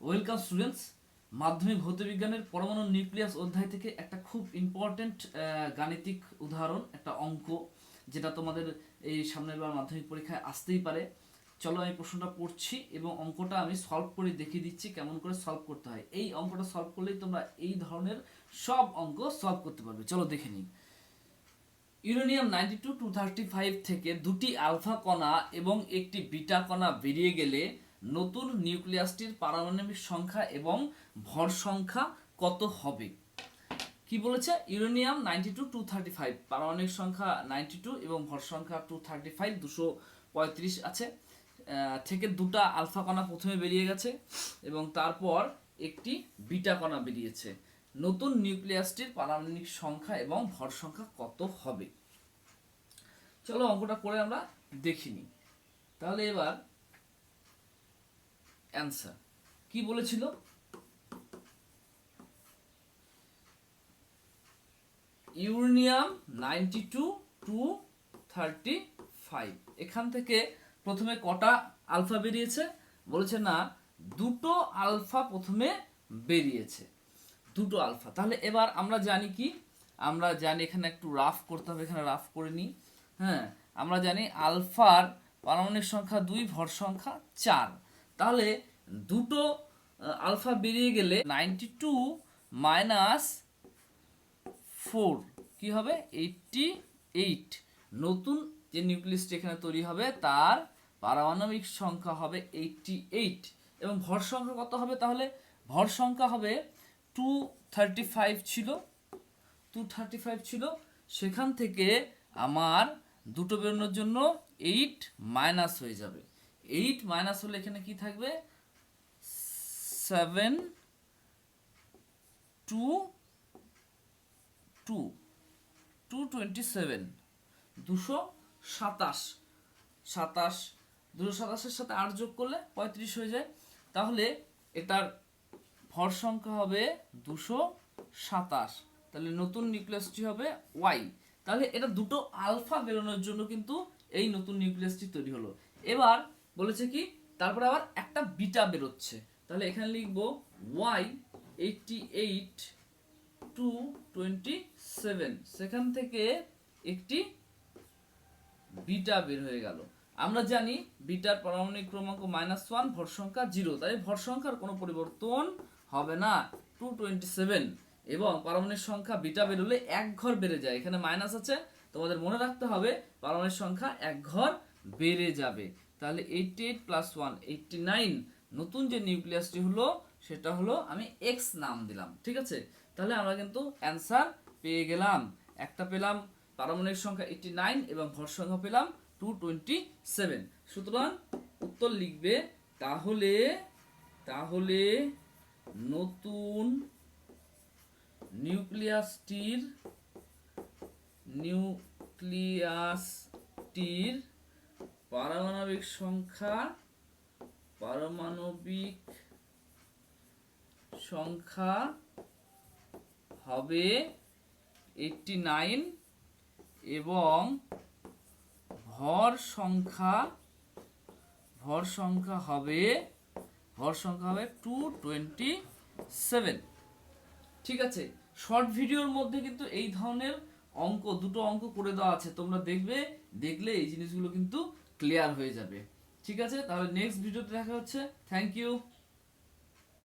Welcome students মাধ্যমিক ভৌতবিজ্ঞানের পরমাণু nucleus অধ্যায় থেকে একটা খুব ইম্পর্ট্যান্ট গাণিতিক উদাহরণ, একটা অঙ্ক, যেটা তোমাদের এই সামনের বার মাধ্যমিক পরীক্ষায় আসতেই পারে। চলো আমি প্রশ্নটা পড়ছি এবং অঙ্কটা আমি সলভ করে দেখিয়ে দিচ্ছি কেমন করে সলভ করতে হয়। এই অঙ্কটা সলভ করলেই তোমরা এই ধরনের সব অঙ্ক সলভ করতে পারবে। চলো দেখে নিই। Uranium ninety two two thirty five থেকে দুটি আলফা কণা এবং একটি বিটা কণা বেরিয়ে গেলে নতুন নিউক্লিয়াসটির পারমাণবিক সংখ্যা এবং ভর সংখ্যা কত হবে? কি বলেছে? Uranium ninety two two thirty five. পারমাণবিক সংখ্যা নাইনটি টু এবং ভর সংখ্যা টু থার্টি ফাইভ, দুশো পঁয়ত্রিশ আছে। থেকে দুটা আলফা কণা প্রথমে বেরিয়ে গেছে এবং তারপর একটি বিটা কণা বেরিয়েছে। নতুন নিউক্লিয়াসটির পারমাণবিক সংখ্যা এবং ভর সংখ্যা কত হবে? চলো অঙ্কটা করে আমরা দেখিনি তাহলে এবার অ্যান্সার কি বলেছিল? Uranium ninety two two thirty five এখান থেকে প্রথমে কটা আলফা বেরিয়েছে? বলেছে না, দুটো আলফা প্রথমে বেরিয়েছে। দুটো আলফা। তাহলে এবার আমরা জানি কি? আমরা জানি এখানে একটু রাফ করতে হবে, এখানে রাফ করে নিই। হ্যাঁ আমরা জানি আলফার পারমাণবিক সংখ্যা দুই, ভর সংখ্যা চার। তাহলে দুটো আলফা বেরিয়ে গেলে নাইনটি টু মাইনাস ফোর, কী হবে? Eighty eight. নতুন যে নিউক্লিয়াসটি এখানে তৈরি হবে, তার পারমাণবিক সংখ্যা হবে এইটটি এইট। এবং ভর সংখ্যা কত হবে? তাহলে ভর সংখ্যা হবে টু থার্টি ফাইভ ছিল। টু থার্টি ফাইভ ছিল। সেখান থেকে আমার দুটো বেরোনোর জন্য এইট মাইনাস হয়ে যাবে। এইট মাইনাস হলে এখানে কি থাকবে? Seven two two two twenty seven দুশো সাতাশ সাতাশ, দুশো সাতাশের সাথে আট যোগ করলে পঁয়ত্রিশ হয়ে যায়। তাহলে এটার ভর সংখ্যা হবে দুশো সাতাশ। তাহলে নতুন নিউক্লিয়াসটি হবে ওয়াই। তাহলে এটা দুটো আলফা বেরোনোর জন্য কিন্তু এই নতুন নিউক্লিয়াসটি তৈরি হলো। এবার বলেছে কি, তারপরে আবার একটা বিটা বেরোচ্ছে। তাহলে এখানে লিখব Y eighty eight two twenty seven সেখান থেকে একটি বিটা বের হয়ে গেল। আমরা জানি বিটার পারমাণবিক ক্রমাঙ্ক মাইনাস ওয়ান ভর সংখ্যা জিরো তাই ভর সংখ্যার কোনো পরিবর্তন হবে না। টু টোয়েন্টি সেভেন এবং পারমাণবিক সংখ্যা বিটা বেরোলে এক ঘর বেড়ে যায়। এখানে মাইনাস আছে। তোমাদের মনে রাখতে হবে, পারমাণবিক সংখ্যা এক ঘর বেড়ে যাবে। তাহলে eighty eight plus one eighty nine নতুন যে নিউক্লিয়াসটি হলো, সেটা হলো আমি এক্স নাম দিলাম, ঠিক আছে? তাহলে আমরা কিন্তু অ্যান্সার পেয়ে গেলাম। একটা পেলাম, পারমাণবিক সংখ্যা এইটটি নাইন এবং ভর সংখ্যা পেলাম টু টোয়েন্টি সেভেন সুতরাং উত্তর লিখবে, তাহলে তাহলে নতুন নিউক্লিয়াসটির নিউক্লিয়াসটির পারমাণবিক সংখ্যা পারমাণবিক সংখ্যা হবে এইটটি নাইন এবং ভর সংখ্যা ভর সংখ্যা হবে, ভর সংখ্যা হবে টু টোয়েন্টি সেভেন ঠিক আছে? শর্ট ভিডিওর মধ্যে কিন্তু এই ধরনের অঙ্ক, দুটো অঙ্ক করে দেওয়া আছে। তোমরা দেখবে, দেখলে এই জিনিসগুলো কিন্তু ক্লিয়ার হয়ে যাবে। ঠিক আছে? তাহলে নেক্সট ভিডিওতে দেখা হচ্ছে। Thank you